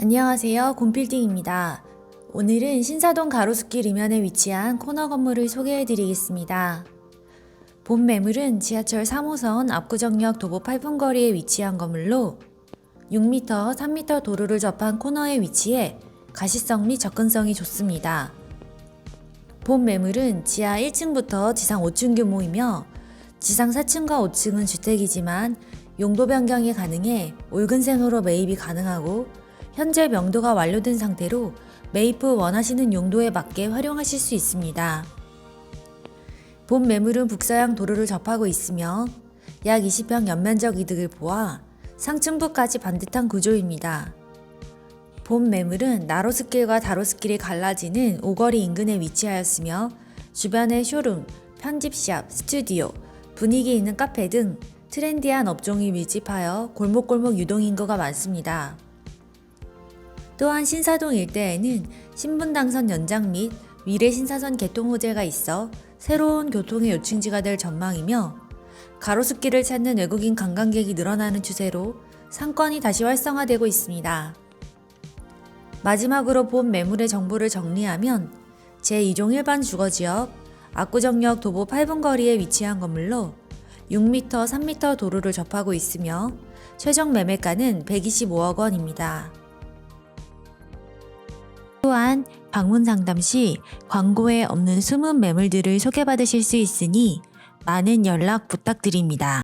안녕하세요. 곰필딩입니다. 오늘은 신사동 가로수길 이면에 위치한 코너 건물을 소개해 드리겠습니다. 본 매물은 지하철 3호선 압구정역 도보 8분 거리에 위치한 건물로 6m, 3m 도로를 접한 코너에 위치해 가시성 및 접근성이 좋습니다. 본 매물은 지하 1층부터 지상 5층 규모이며 지상 4층과 5층은 주택이지만 용도 변경이 가능해 올근생으로 매입이 가능하고 현재 명도가 완료된 상태로 매입 후 원하시는 용도에 맞게 활용하실 수 있습니다. 본 매물은 북서양 도로를 접하고 있으며 약 20평 연면적 이득을 보아 상층부까지 반듯한 구조입니다. 본 매물은 나로스길과 다로스길이 갈라지는 오거리 인근에 위치하였으며 주변에 쇼룸, 편집샵, 스튜디오, 분위기 있는 카페 등 트렌디한 업종이 밀집하여 골목골목 유동인구가 많습니다. 또한 신사동 일대에는 신분 당선 연장 및 위례 신사선 개통 호재가 있어 새로운 교통의 요충지가 될 전망이며 가로수길을 찾는 외국인 관광객이 늘어나는 추세로 상권이 다시 활성화되고 있습니다. 마지막으로 본 매물의 정보를 정리하면 제2종 일반 주거지역 압구정역 도보 8분 거리에 위치한 건물로 6m, 3m 도로를 접하고 있으며 최종 매매가는 125억 원입니다. 또한 방문 상담 시 광고에 없는 숨은 매물들을 소개받으실 수 있으니 많은 연락 부탁드립니다.